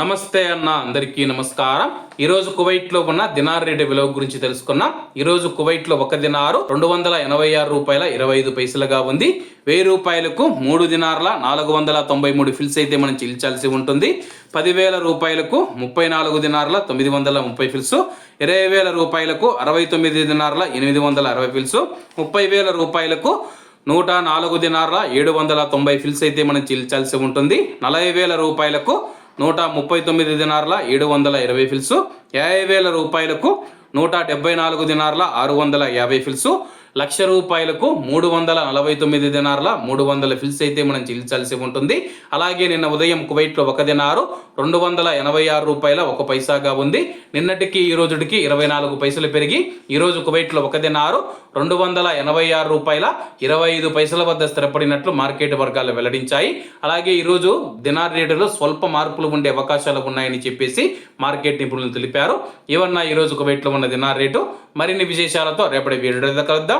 నమస్తే అన్న అందరికీ నమస్కారం. ఈరోజు కువైట్లో ఉన్న దినార్ రేటు విలువ గురించి తెలుసుకున్నాం. ఈరోజు కువైట్లో ఒక దినారు రెండు వందల ఎనభై ఆరు రూపాయల ఇరవై ఐదు పైసలుగా ఉంది. వెయ్యి రూపాయలకు మూడు దినార్ల నాలుగు వందల తొంభై మూడు ఫిల్స్ అయితే మనం చెల్లించాల్సి ఉంటుంది. పదివేల రూపాయలకు ముప్పై నాలుగు దినార్ల తొమ్మిది వందల ముప్పై ఫిల్స్. ఇరవై వేల రూపాయలకు అరవై తొమ్మిది దినార్ల ఎనిమిది వందల అరవై ఫిల్స్. ముప్పై వేల రూపాయలకు నూట నాలుగు దినార్ల ఏడు వందల తొంభై ఫిల్స్ అయితే మనం చెల్లించాల్సి ఉంటుంది. నలభై వేల రూపాయలకు నూట ముప్పై తొమ్మిది దినార్ల ఏడు వందల ఇరవై ఫిల్సు. యాభై వేల రూపాయలకు నూట డెబ్బై నాలుగు దినార్ల ఆరు వందల యాభై ఫిల్స్. లక్ష రూపాయలకు మూడు వందల నలభై తొమ్మిది దినార్ల మూడు వందల ఫిల్స్ అయితే మనం చెల్లించాల్సి ఉంటుంది. అలాగే నిన్న ఉదయం కువైట్లో ఒక దినారు రెండు వందల ఎనభై ఆరు రూపాయల ఒక పైసాగా ఉంది. నిన్నటికి ఈ రోజుటికి ఇరవై నాలుగు పైసలు పెరిగి ఈరోజు కువైట్లో ఒక దినారు రెండు వందల ఎనభై ఆరు రూపాయల ఇరవై ఐదు పైసల వద్ద స్థిరపడినట్లు మార్కెట్ వర్గాలు వెల్లడించాయి. అలాగే ఈరోజు దినార్ రేటులో స్వల్ప మార్పులు ఉండే అవకాశాలు ఉన్నాయని చెప్పేసి మార్కెట్ నిపుణులు తెలిపారు. ఇవన్న ఈరోజు కువైట్లో ఉన్న దినార్ రేటు మరిన్ని విశేషాలతో రేపటి వీడియో కలుద్దాం.